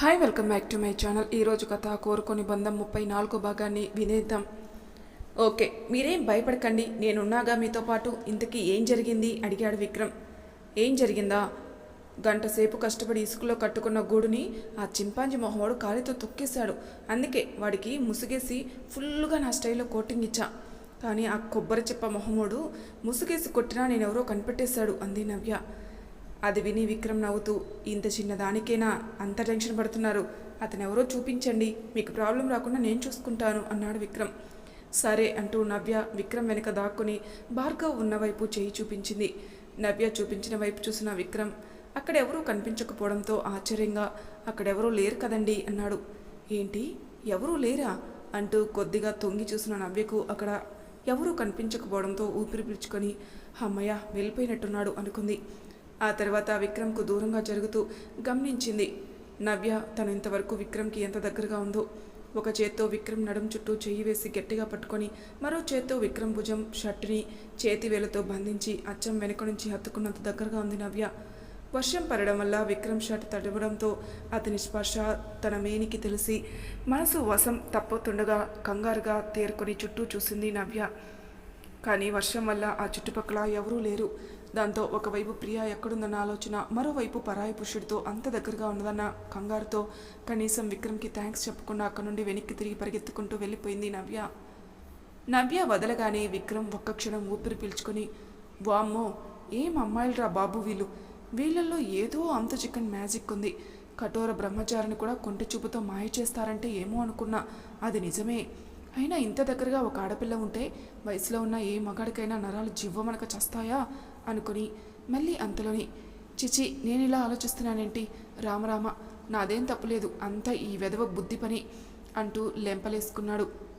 Hi welcome back to my channel ఈరోజు కథ కోరుకొని బంధం ముప్పై నాలుగో భాగాన్ని వినేద్దాం. ఓకే మీరేం భయపడకండి. నేనున్నాగా మీతో పాటు. ఇంతకీ ఏం జరిగింది? అడిగాడు విక్రమ్. ఏం జరిగిందా? గంట సేపు కష్టపడి ఇసుకలో కట్టుకున్న గూడుని ఆ చింపాంజీ మొహోడు కాలితో తొక్కేశాడు. అందుకే వాడికి ముసుగేసి ఫుల్గా నా స్టైల్లో కోటింగ్ ఇచ్చా. కానీ ఆ కొబ్బరి చెప్ప మొహమోడు ముసుగేసి కొట్టినా నేనెవరో కనిపెట్టేశాడు అంది నవ్య. అది విని విక్రమ్ నవ్వుతూ ఇంత చిన్నదానికేనా అంత టెన్షన్ పడుతున్నారు. అతను ఎవరో చూపించండి. మీకు ప్రాబ్లం రాకుండా నేను చూసుకుంటాను అన్నాడు విక్రమ్. సరే అంటూ నవ్య విక్రమ్ వెనుక దాక్కుని భార్గవ్ ఉన్న వైపు చేయి చూపించింది. నవ్య చూపించిన వైపు చూసిన విక్రమ్ అక్కడెవరూ కనిపించకపోవడంతో ఆశ్చర్యంగా అక్కడెవరూ లేరు కదండి అన్నాడు. ఏంటి? ఎవరూ లేరా? అంటూ కొద్దిగా తొంగి చూసిన నవ్యకు అక్కడ ఎవరూ కనిపించకపోవడంతో ఊపిరి పీల్చుకొని అమ్మయ్య వెళ్ళిపోయినట్టున్నాడు అనుకుంది. ఆ తర్వాత విక్రమ్కు దూరంగా జరుగుతూ గమనించింది. నవ్య తను ఇంతవరకు విక్రమ్కి ఎంత దగ్గరగా ఉందో. ఒక చేత్తో విక్రమ్ నడుం చుట్టూ చెయ్యి వేసి గట్టిగా పట్టుకొని మరో చేత్తో విక్రమ్ భుజం షర్టుని చేతి వేలతో బంధించి అచ్చం వెనుక నుంచి హత్తుకున్నంత దగ్గరగా ఉంది నవ్య. వర్షం పడడం వల్ల విక్రమ్ షర్ట్ తడవడంతో అతని స్పర్శ తన మేనికి తెలిసి మనసు వశం తప్పుతుండగా కంగారుగా తేరుకొని చుట్టూ చూసింది నవ్య. కానీ వర్షం వల్ల ఆ చుట్టుపక్కల ఎవరూ లేరు. దాంతో ఒకవైపు ప్రియా ఎక్కడుందన్న ఆలోచన మరోవైపు పరాయి పురుషుడితో అంత దగ్గరగా ఉన్నదన్న కంగారుతో కనీసం విక్రమ్కి థ్యాంక్స్ చెప్పకుండా అక్కడి నుండి వెనక్కి తిరిగి పరిగెత్తుకుంటూ వెళ్ళిపోయింది నవ్య. నవ్య వదలగానే విక్రమ్ ఒక్క క్షణం ఊపిరి పీల్చుకొని వామ్మో ఏం అమ్మాయిలరా బాబు వీళ్ళు? వీళ్ళల్లో ఏదో అంత చికెన్ మ్యాజిక్ ఉంది. కఠోర బ్రహ్మచారిని కూడా కొంటి చూపుతో మాయ చేస్తారంటే ఏమో అనుకున్నా అది నిజమే. అయినా ఇంత దగ్గరగా ఒక ఆడపిల్ల ఉంటే వయసులో ఉన్న ఏ మగాడికైనా నరాలు జివ్వమనక చస్తాయా? అనుకుని మళ్ళీ అంతలోని చిచి నేను ఇలా ఆలోచిస్తున్నానేంటి? రామరామ నాదేం తప్పులేదు. అంతా ఈ వెధవ బుద్ధి పని అంటూ లెంపలేసుకున్నాడు.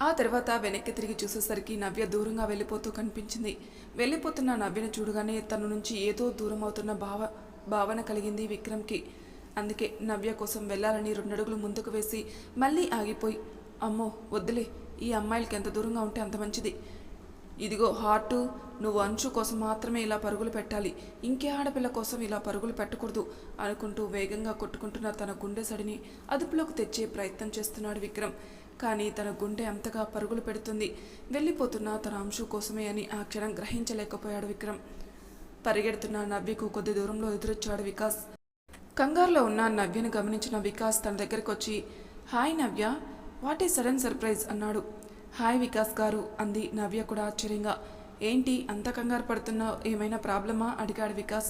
ఆ తర్వాత వెనక్కి తిరిగి చూసేసరికి నవ్య దూరంగా వెళ్ళిపోతూ కనిపించింది. వెళ్ళిపోతున్న నవ్యను చూడగానే తన నుంచి ఏదో దూరం అవుతున్న భావ భావన కలిగింది విక్రమ్కి. అందుకే నవ్య కోసం వెళ్ళాలని రెండడుగులు ముందుకు వేసి మళ్ళీ ఆగిపోయి అమ్మో వద్దులే ఈ అమ్మాయిలకి ఎంత దూరంగా ఉంటే అంత మంచిది. ఇదిగో హార్టు నువ్వు అంచు కోసం మాత్రమే ఇలా పరుగులు పెట్టాలి. ఇంకే ఆడపిల్ల కోసం ఇలా పరుగులు పెట్టకూడదు అనుకుంటూ వేగంగా కొట్టుకుంటున్న తన గుండె సడిని అదుపులోకి తెచ్చే ప్రయత్నం చేస్తున్నాడు విక్రమ్. కానీ తన గుండె అంతగా పరుగులు పెడుతుంది. వెళ్ళిపోతున్న తన అంశు కోసమే అని ఆ క్షణం గ్రహించలేకపోయాడు విక్రమ్. పరిగెడుతున్న నవ్యకు కొద్ది దూరంలో ఎదురొచ్చాడు వికాస్. కంగారులో ఉన్న నవ్యను గమనించిన వికాస్ తన దగ్గరికి వచ్చి hi Navya what a sudden surprise అన్నాడు. హాయ్ వికాస్ గారు అంది నవ్య కూడా ఆశ్చర్యంగా. ఏంటి అంత కంగారు పడుతున్నావు ఏమైనా ప్రాబ్లమా? అడిగాడు వికాస్.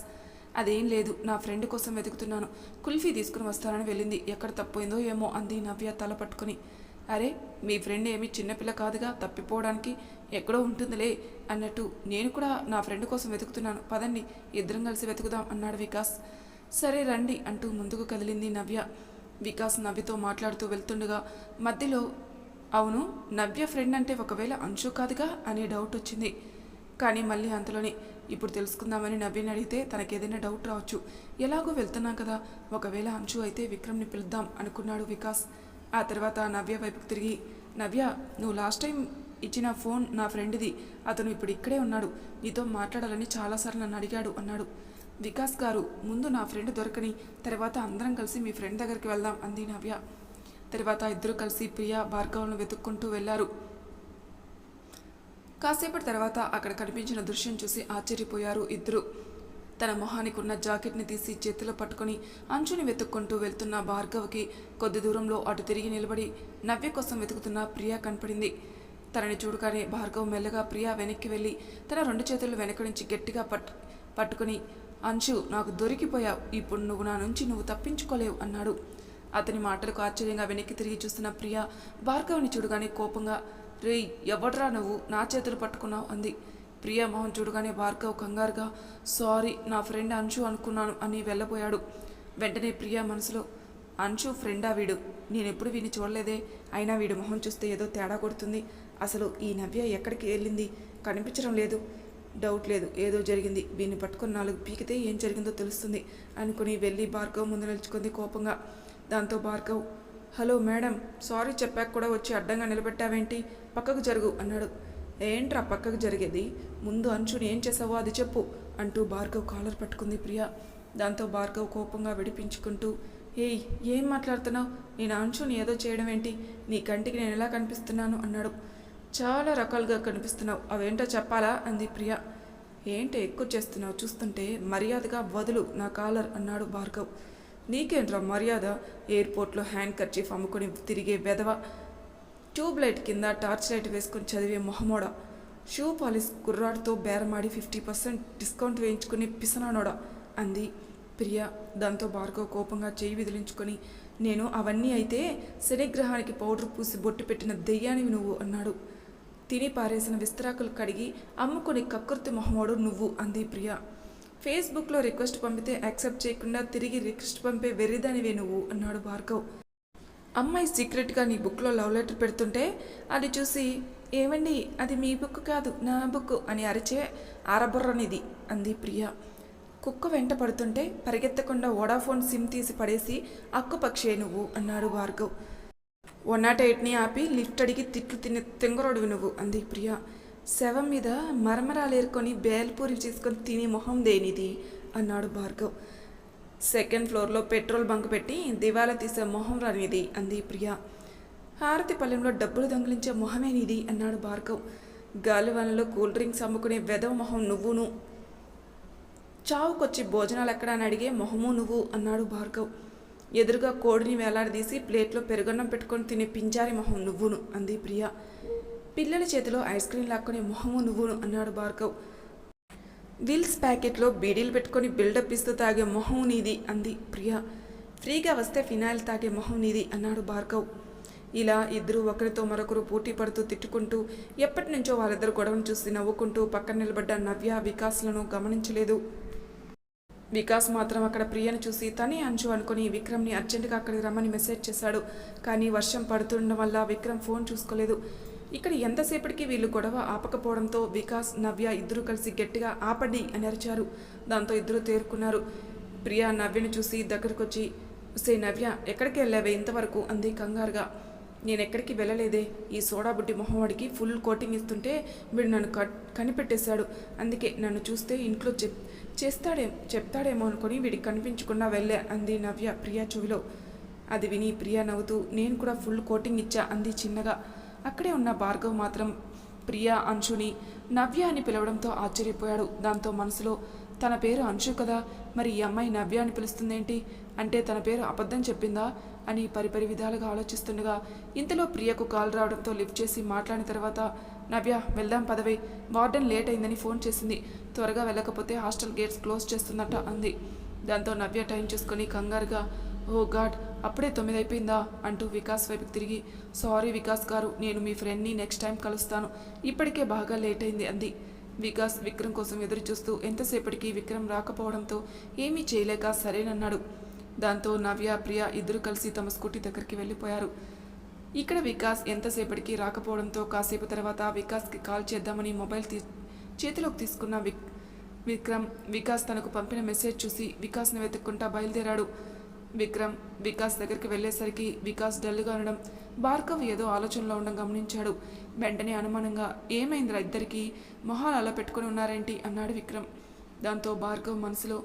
అదేం లేదు నా ఫ్రెండ్ కోసం వెతుకుతున్నాను. కుల్ఫీ తీసుకుని వస్తానని వెళ్ళింది. ఎక్కడ తప్పోయిందో ఏమో అంది నవ్య తల పట్టుకుని. అరే మీ ఫ్రెండ్ ఏమి చిన్నపిల్ల కాదుగా తప్పిపోవడానికి ఎక్కడో ఉంటుందిలే అన్నట్టు. నేను కూడా నా ఫ్రెండ్ కోసం వెతుకుతున్నాను. పదండి ఇద్దరం కలిసి వెతుకుదాం అన్నాడు వికాస్. సరే రండి అంటూ ముందుకు కదిలింది నవ్య. వికాస్ నవ్యతో మాట్లాడుతూ వెళ్తుండగా మధ్యలో అవును నవ్య ఫ్రెండ్ అంటే ఒకవేళ అంశు కాదుగా అనే డౌట్ వచ్చింది. కానీ మళ్ళీ అంతలోనే ఇప్పుడు తెలుసుకుందామని నవ్యని అడిగితే తనకేదైనా డౌట్ రావచ్చు. ఎలాగో వెళ్తున్నాం కదా ఒకవేళ అంశు అయితే విక్రమ్ని పిలుద్దాం అనుకున్నాడు వికాస్. ఆ తర్వాత నవ్య వైపుకు తిరిగి నవ్య నువ్వు లాస్ట్ టైం ఇచ్చిన ఫోన్ నా ఫ్రెండ్ది అతను ఇప్పుడు ఇక్కడే ఉన్నాడు. నీతో మాట్లాడాలని చాలాసార్లు నన్ను అడిగాడు అన్నాడు. వికాస్ గారు ముందు నా ఫ్రెండ్ దొరకని తర్వాత అందరం కలిసి మీ ఫ్రెండ్ దగ్గరికి వెళ్దాం అంది నవ్య. తర్వాత ఇద్దరు కలిసి ప్రియా భార్గవులను వెతుక్కుంటూ వెళ్ళారు. కాసేపటి తర్వాత అక్కడ కనిపించిన దృశ్యం చూసి ఆశ్చర్యపోయారు ఇద్దరు. తన మొహానికి ఉన్న జాకెట్ని తీసి చేతిలో పట్టుకొని అంచుని వెతుక్కుంటూ వెళ్తున్న భార్గవ్కి కొద్ది దూరంలో అటు తిరిగి నిలబడి నవ్య కోసం వెతుకుతున్న ప్రియా కనపడింది. తనని చూడగానే భార్గవ్ మెల్లగా ప్రియా వెనక్కి వెళ్ళి తన రెండు చేతులు వెనక నుంచి గట్టిగా పట్టు పట్టుకుని అంచు నాకు దొరికిపోయావు. ఇప్పుడు నువ్వు నా నుంచి నువ్వు తప్పించుకోలేవు అన్నాడు. అతని మాటలకు ఆశ్చర్యంగా వెనక్కి తిరిగి చూస్తున్న ప్రియ భార్గవ్ని చూడగానే కోపంగా రేయ్ ఎవడ్రా నువ్వు? నా చేతులు పట్టుకున్నావు అంది. ప్రియ మొహం చూడగానే భార్గవ్ కంగారుగా సారీ నా ఫ్రెండ్ అంశు అనుకున్నాను అని వెళ్ళబోయాడు. వెంటనే ప్రియ మనసులో అంశు ఫ్రెండా వీడు? నేనెప్పుడు వీడిని చూడలేదే? అయినా వీడు మొహం చూస్తే ఏదో తేడా కొడుతుంది. అసలు ఈ నవ్య ఎక్కడికి వెళ్ళింది? కనిపించడం లేదు. డౌట్ లేదు. ఏదో జరిగింది. వీడిని పట్టుకుని నాలుగు పీకితే ఏం జరిగిందో తెలుస్తుంది అనుకుని వెళ్ళి భార్గవ్ ముందు నిలుచుకుంది కోపంగా. దాంతో భార్గవ్ హలో మేడం సారీ చెప్పాక కూడా వచ్చి అడ్డంగా నిలబెట్టావేంటి? పక్కకు జరుగు అన్నాడు. ఏంట్రా పక్కకు జరిగేది? ముందు అంచుని ఏం చేసావో అది చెప్పు అంటూ భార్గవ్ కాలర్ పట్టుకుంది ప్రియ. దాంతో భార్గవ్ కోపంగా విడిపించుకుంటూ ఏయ్ ఏం మాట్లాడుతున్నావు? నేను అంచుని ఏదో చేయడం ఏంటి నీ కంటికి నేను ఎలా కనిపిస్తున్నాను? అన్నాడు. చాలా రకాలుగా కనిపిస్తున్నావు. అవేంటో చెప్పాలా? అంది ప్రియ. ఏంటి ఎక్కువ చేస్తున్నావు? చూస్తుంటే మర్యాదగా వదులు నా కాలర్ అన్నాడు భార్గవ్. నీకేంట్రా మర్యాద? ఎయిర్పోర్ట్లో హ్యాండ్ కర్చీఫ్ అమ్ముకొని తిరిగే వెధవ. ట్యూబ్ లైట్ కింద టార్చ్ లైట్ వేసుకొని చదివే మొహమోడ. షూ పాలిస్ కుర్రాడితో బేరమాడి ఫిఫ్టీ పర్సెంట్ డిస్కౌంట్ వేయించుకుని పిసనానోడా. అంది ప్రియ. దాంతో భార్గవ కోపంగా చేయి విదిలించుకొని నేను అవన్నీ అయితే శనిగ్రహానికి పౌడర్ పూసి బొట్టు పెట్టిన దెయ్యానివి నువ్వు అన్నాడు. తిని పారేసిన విస్తరాకులు కడిగి అమ్ముకొని కక్కుర్తి మొహమోడు నువ్వు అంది ప్రియ. ఫేస్బుక్లో రిక్వెస్ట్ పంపితే యాక్సెప్ట్ చేయకుండా తిరిగి రిక్వెస్ట్ పంపే వెర్రిదానివే నువ్వు అన్నాడు భార్గవ్. అమ్మాయి సీక్రెట్గా నీ బుక్లో లవ్ లెటర్ పెడుతుంటే అది చూసి ఏమండి అది మీ బుక్ కాదు నా బుక్ అని అరిచే ఆరబుర్రనిది అంది ప్రియ. కుక్క వెంట పడుతుంటే పరిగెత్తకుండా వోడాఫోన్ సిమ్ తీసి పడేసి అక్కుపక్షే నువ్వు అన్నాడు భార్గవ్. వన్ నాట్ ఎయిట్ని ఆపి లిఫ్ట్ అడిగి తిట్లు తిన్న తెంగరోడువి నువ్వు అంది ప్రియ. శవం మీద మరమరాలేరుకొని బేల్పూరి చేసుకొని తిని మొహం దేనిది? అన్నాడు భార్గవ్. సెకండ్ ఫ్లోర్లో పెట్రోల్ బంక్ పెట్టి దివాలా తీసే మొహం రానిది అంది ప్రియ. హారతి పల్లెంలో డబ్బులు దొంగిలించే మొహమేనిది అన్నాడు భార్గవ్. గాలివానలో కూల్ డ్రింక్స్ అమ్ముకునే వెదవ మొహం నువ్వును. చావుకొచ్చి భోజనాలు ఎక్కడ అని అడిగే మొహము నువ్వు అన్నాడు భార్గవ్. ఎదురుగా కోడిని వేలాడదీసి ప్లేట్లో పెరుగన్నం పెట్టుకొని తినే పింజారి మొహం నువ్వును అంది ప్రియ. పిల్లల చేతిలో ఐస్ క్రీమ్ లాక్కునే మొహము నువ్వును అన్నాడు భార్గవ్. విల్స్ ప్యాకెట్లో బీడీలు పెట్టుకొని బిల్డప్ ఇస్తూ తాగే మొహం నీది అంది ప్రియ. ఫ్రీగా వస్తే ఫినాయిల్ తాగే మొహం నీది అన్నాడు భార్గవ్. ఇలా ఇద్దరు ఒకరితో మరొకరు పోటీ పడుతూ తిట్టుకుంటూ ఎప్పటి నుంచో వాళ్ళిద్దరు గొడవను చూసి నవ్వుకుంటూ పక్కన నిలబడ్డ నవ్య వికాస్లను గమనించలేదు. వికాస్ మాత్రం అక్కడ ప్రియను చూసి తనే అంచు అనుకుని విక్రమ్ని అర్జెంటుగా అక్కడికి రమ్మని మెసేజ్ చేశాడు. కానీ వర్షం పడుతుండడం వల్ల విక్రమ్ ఫోన్ చూసుకోలేదు. ఇక్కడ ఎంతసేపటికి వీళ్ళు గొడవ ఆపకపోవడంతో వికాస్ నవ్య ఇద్దరు కలిసి గట్టిగా ఆపండి అని అరిచారు. దాంతో ఇద్దరు తేరుకున్నారు. ప్రియా నవ్యను చూసి దగ్గరకొచ్చి సే నవ్య ఎక్కడికి వెళ్ళావే ఇంతవరకు? అంది కంగారుగా. నేను ఎక్కడికి వెళ్ళలేదే. ఈ సోడాబుడ్డి మొహవాడికి ఫుల్ కోటింగ్ ఇస్తుంటే వీడు నన్ను కట్ కనిపెట్టేశాడు. అందుకే నన్ను చూస్తే ఇంట్లో చెప్ చేస్తాడే చెప్తాడేమో అనుకొని వీడికి కనిపించకుండా వెళ్ళా అంది నవ్య ప్రియా చెవిలో. అది విని ప్రియా నవ్వుతూ నేను కూడా ఫుల్ కోటింగ్ ఇచ్చా అంది చిన్నగా. అక్కడే ఉన్న భార్గవ్ మాత్రం ప్రియా అంశుని నవ్య అని పిలవడంతో ఆశ్చర్యపోయాడు. దాంతో మనసులో తన పేరు అంశు కదా మరి ఈ అమ్మాయి నవ్య అని పిలుస్తుందేంటి? అంటే తన పేరు అబద్ధం చెప్పిందా? అని పరిపరి విధాలుగా ఆలోచిస్తుండగా ఇంతలో ప్రియకు కాల్ రావడంతో లిఫ్ట్ చేసి మాట్లాడిన తర్వాత నవ్య వెళ్దాం పదవే వార్డెన్ లేట్ అయిందని ఫోన్ చేసింది. త్వరగా వెళ్ళకపోతే హాస్టల్ గేట్స్ క్లోజ్ చేస్తుందట అంది. దాంతో నవ్య టైం చూసుకొని కంగారుగా ఓ గాడ్ అప్పుడే తొమ్మిది అయిపోయిందా అంటూ వికాస్ వైపుకి తిరిగి సారీ వికాస్ గారు నేను మీ ఫ్రెండ్ని నెక్స్ట్ టైం కలుస్తాను. ఇప్పటికే బాగా లేట్ అయింది అంది. వికాస్ విక్రమ్ కోసం ఎదురు చూస్తూ ఎంతసేపటికి విక్రమ్ రాకపోవడంతో ఏమీ చేయలేక సరేనన్నాడు. దాంతో నవ్య ప్రియ ఇద్దరు కలిసి తమ స్కూటీ దగ్గరికి వెళ్ళిపోయారు. ఇక్కడ వికాస్ ఎంతసేపటికి రాకపోవడంతో కాసేపు తర్వాత వికాస్కి కాల్ చేద్దామని మొబైల్ తీ చేతిలోకి తీసుకున్న విక్ విక్రమ్ వికాస్ తనకు పంపిన మెసేజ్ చూసి వికాస్ను వెతుక్కుంటా బయలుదేరాడు. విక్రమ్ వికాస్ దగ్గరికి వెళ్ళేసరికి వికాస్ డల్గా ఉండడం భార్గవ్ ఏదో ఆలోచనలో ఉండడం గమనించాడు. వెంటనే అనుమానంగా ఏమైందిరా ఇద్దరికి? మొహాలు అలా పెట్టుకుని ఉన్నారేంటి? అన్నాడు విక్రమ్. దాంతో భార్గవ్ మనసులో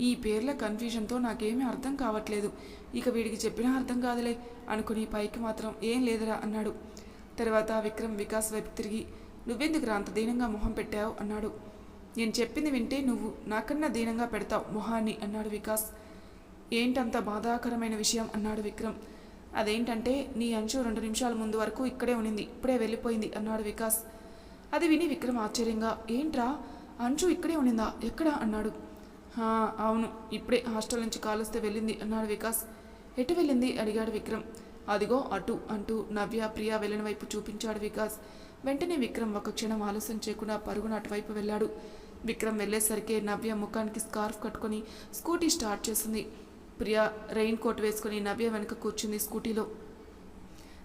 ఈ పేర్ల కన్ఫ్యూజన్తో నాకేమీ అర్థం కావట్లేదు. ఇక వీడికి చెప్పినా అర్థం కాదులే అనుకుని పైకి మాత్రం ఏం లేదురా అన్నాడు. తర్వాత విక్రమ్ వికాస్ వైపు తిరిగి నువ్వెందుకురా అంత దీనంగా మొహం పెట్టావు? అన్నాడు. నేను చెప్పింది వింటే నువ్వు నాకన్నా దీనంగా పెడతావు మొహాన్ని అన్నాడు వికాస్. ఏంటంత బాధాకరమైన విషయం అన్నాడు విక్రమ్. అదేంటంటే నీ అంచు రెండు నిమిషాల ముందు వరకు ఇక్కడే ఉనింది ఇప్పుడే వెళ్ళిపోయింది అన్నాడు వికాస్. అది విని విక్రమ్ ఆశ్చర్యంగా ఏంట్రా? అంచు ఇక్కడే ఉనిందా ఎక్కడ? అన్నాడు. అవును ఇప్పుడే హాస్టల్ నుంచి కాలుస్తే వెళ్ళింది అన్నాడు వికాస్. ఎటు వెళ్ళింది? అడిగాడు విక్రమ్. అదిగో అటు అంటూ నవ్య ప్రియ వెళ్ళిన వైపు చూపించాడు వికాస్. వెంటనే విక్రమ్ ఒక క్షణం ఆలస్యం చేయకుండా పరుగున అటువైపు వెళ్ళాడు. విక్రమ్ వెళ్ళేసరికి నవ్య ముఖానికి స్కార్ఫ్ కట్టుకొని స్కూటీ స్టార్ట్ చేసింది. ప్రియా రెయిన్ కోట్ వేసుకుని నవ్య వెనుక కూర్చుంది స్కూటీలో.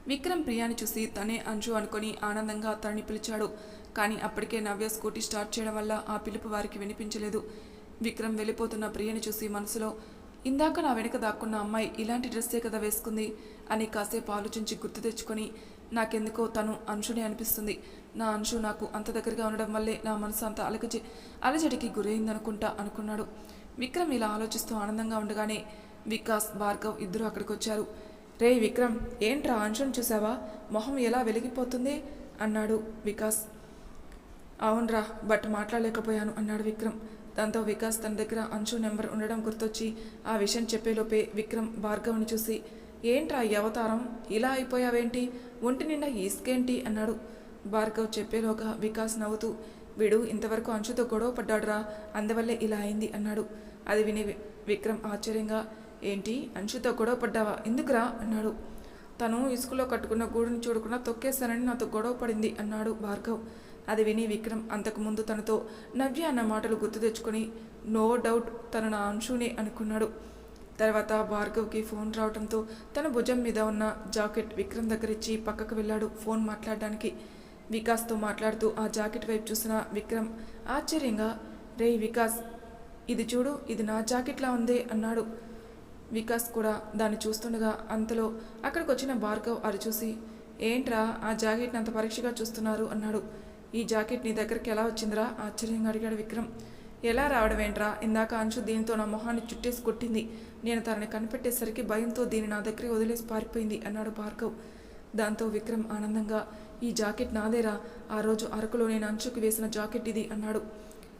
విక్రమ్ ప్రియాని చూసి తనే అంజు అనుకొని ఆనందంగా తనని పిలిచాడు. కానీ అప్పటికే నవ్య స్కూటీ స్టార్ట్ చేయడం వల్ల ఆ పిలుపు వారికి వినిపించలేదు. విక్రమ్ వెళ్ళిపోతున్న ప్రియని చూసి మనసులో ఇందాక నా వెనుక దాక్కున్న అమ్మాయి ఇలాంటి డ్రెస్సే కదా వేసుకుంది? అని కాసేపు ఆలోచించి గుర్తు తెచ్చుకొని నాకెందుకో తను అంశుని అనిపిస్తుంది. నా అంశు నాకు అంత దగ్గరగా ఉండడం వల్లే నా మనసు అంత అలగజ అలజడికి గురైందనుకుంటా అనుకున్నాడు. విక్రమ్ ఇలా ఆలోచిస్తూ ఆనందంగా ఉండగానే వికాస్ భార్గవ్ ఇద్దరు అక్కడికి వచ్చారు రే విక్రమ్ ఏంట్రా అంశం చూసావా? మొహం ఎలా వెలిగిపోతుంది? అన్నాడు వికాస్. అవునరా బట్ మాట్లాడలేకపోయాను అన్నాడు విక్రమ్. దాంతో వికాస్ తన దగ్గర అంశు నెంబర్ ఉండడం గుర్తొచ్చి ఆ విషయం చెప్పేలోపే విక్రమ్ భార్గవ్ని చూసి ఏంట్రా ఈ అవతారం? ఇలా అయిపోయావేంటి? ఒంటి నిండా ఈస్కేంటి అన్నాడు. భార్గవ్ చెప్పేలోగా వికాస్ నవ్వుతూ వీడు ఇంతవరకు అంశుతో గొడవ పడ్డాడురా అందువల్లే ఇలా అయింది అన్నాడు. అది విని విక్రమ్ ఆశ్చర్యంగా ఏంటి? అంశుతో గొడవ పడ్డావా? ఎందుకురా? అన్నాడు. తను ఇసుకలో కట్టుకున్న గూడుని చూడకుండా తొక్కేస్తానని నాతో గొడవ పడింది అన్నాడు భార్గవ్. అది విని విక్రమ్ అంతకుముందు తనతో నవ్య అన్న మాటలు గుర్తు తెచ్చుకొని నో డౌట్ తన నా అంశునే అనుకున్నాడు. తర్వాత భార్గవ్కి ఫోన్ రావడంతో తన భుజం మీద ఉన్న జాకెట్ విక్రమ్ దగ్గర ఇచ్చి పక్కకు వెళ్ళాడు ఫోన్ మాట్లాడడానికి. వికాస్తో మాట్లాడుతూ ఆ జాకెట్ వైపు చూసిన విక్రమ్ ఆశ్చర్యంగా. రే వికాస్ ఇది చూడు ఇది నా జాకెట్లా ఉందే అన్నాడు. వికాస్ కూడా దాన్ని చూస్తుండగా అంతలో అక్కడికి వచ్చిన భార్గవ్ అది చూసి ఏంట్రా ఆ జాకెట్ని అంత పరీక్షగా చూస్తున్నారు అన్నాడు. ఈ జాకెట్ నీ దగ్గరికి ఎలా వచ్చిందిరా? ఆశ్చర్యంగా అడిగాడు విక్రమ్. ఎలా రావడం ఏంట్రా ఇందాక అంశు దీనితో నా మొహాన్ని చుట్టేసి కొట్టింది. నేను తనని కనిపెట్టేసరికి భయంతో దీన్ని నా దగ్గరికి వదిలేసి పారిపోయింది అన్నాడు భార్గవ్. దాంతో విక్రమ్ ఆనందంగా ఈ జాకెట్ నాదేరా. ఆ రోజు అరకులో నేను అంచుకు వేసిన జాకెట్ ఇది అన్నాడు.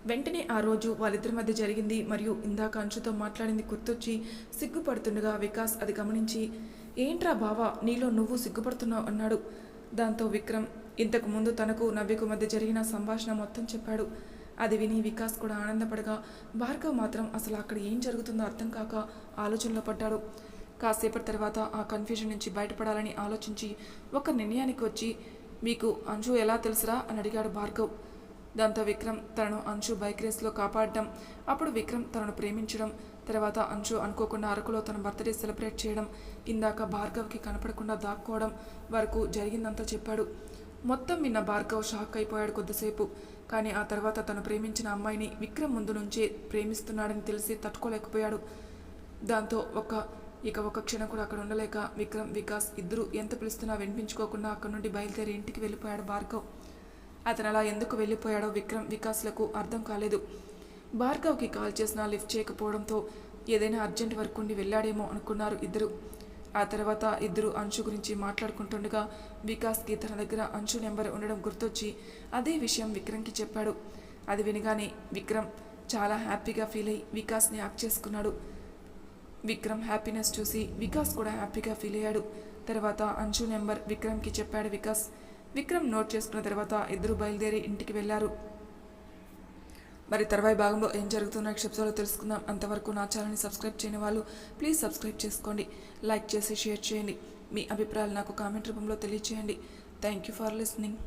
వెంటనే ఆ రోజు వాళ్ళిద్దరి మధ్య జరిగింది మరియు ఇందాక అంచుతో మాట్లాడింది గుర్తొచ్చి సిగ్గుపడుతుండగా వికాస్ అది గమనించి ఏంట్రా బావా నీలో నువ్వు సిగ్గుపడుతున్నావు? అన్నాడు. దాంతో విక్రమ్ ఇంతకు ముందు తనకు నవ్వికు మధ్య జరిగిన సంభాషణ మొత్తం చెప్పాడు. అది విని వికాస్ కూడా ఆనందపడగా భార్గవ్ మాత్రం అసలు అక్కడ ఏం జరుగుతుందో అర్థం కాక ఆలోచనలో పడ్డాడు. కాసేపటి తర్వాత ఆ కన్ఫ్యూజన్ నుంచి బయటపడాలని ఆలోచించి ఒక నిర్ణయానికి వచ్చి మీకు అంశు ఎలా తెలుసురా? అని అడిగాడు భార్గవ్. దాంతో విక్రమ్ తనను అంశు బైక్ రేస్లో కాపాడడం అప్పుడు విక్రమ్ తనను ప్రేమించడం తర్వాత అంశు అనుకోకుండా అరకులో తన బర్త్డే సెలబ్రేట్ చేయడం ఇందాక భార్గవ్కి కనపడకుండా దాక్కోవడం వరకు జరిగిందంతా చెప్పాడు. మొత్తం విన్న భార్గవ్ షాక్ అయిపోయాడు కొద్దిసేపు. కానీ ఆ తర్వాత తను ప్రేమించిన అమ్మాయిని విక్రమ్ ముందు నుంచే ప్రేమిస్తున్నాడని తెలిసి తట్టుకోలేకపోయాడు. దాంతో ఒక ఇక ఒక క్షణం కూడా అక్కడ ఉండలేక విక్రమ్ వికాస్ ఇద్దరు ఎంత పిలుస్తున్నా వినిపించుకోకుండా అక్కడి నుండి బయలుదేరి ఇంటికి వెళ్ళిపోయాడు భార్గవ్. అతను అలా ఎందుకు వెళ్ళిపోయాడో విక్రమ్ వికాస్లకు అర్థం కాలేదు. భార్గవ్కి కాల్ చేసినా లిఫ్ట్ చేయకపోవడంతో ఏదైనా అర్జెంట్ వర్క్ ఉండి వెళ్ళాడేమో అనుకున్నారు ఇద్దరు. ఆ తర్వాత ఇద్దరు అంశు గురించి మాట్లాడుకుంటుండగా వికాస్కి తన దగ్గర అంశు నెంబర్ ఉండడం గుర్తొచ్చి అదే విషయం విక్రమ్కి చెప్పాడు. అది వినగానే విక్రమ్ చాలా హ్యాపీగా ఫీల్ అయ్యి వికాస్ని యాక్ట్ చేసుకున్నాడు. విక్రమ్ హ్యాపీనెస్ చూసి వికాస్ కూడా హ్యాపీగా ఫీల్ అయ్యాడు. తర్వాత అంశు నెంబర్ విక్రమ్కి చెప్పాడు వికాస్. విక్రమ్ నోట్ చేసుకున్న తర్వాత ఇద్దరు బయలుదేరి ఇంటికి వెళ్ళారు. మరి తర్వాయి భాగంలో ఏం జరుగుతుందో నెక్స్ట్ ఎపిసోడ్లో తెలుసుకుందాం. అంతవరకు నా ఛానల్ని సబ్స్క్రైబ్ చేయని వాళ్ళు ప్లీజ్ సబ్స్క్రైబ్ చేసుకోండి. లైక్ చేసి షేర్ చేయండి. మీ అభిప్రాయాలు నాకు కామెంట్ రూపంలో తెలియచేయండి. Thank you for listening.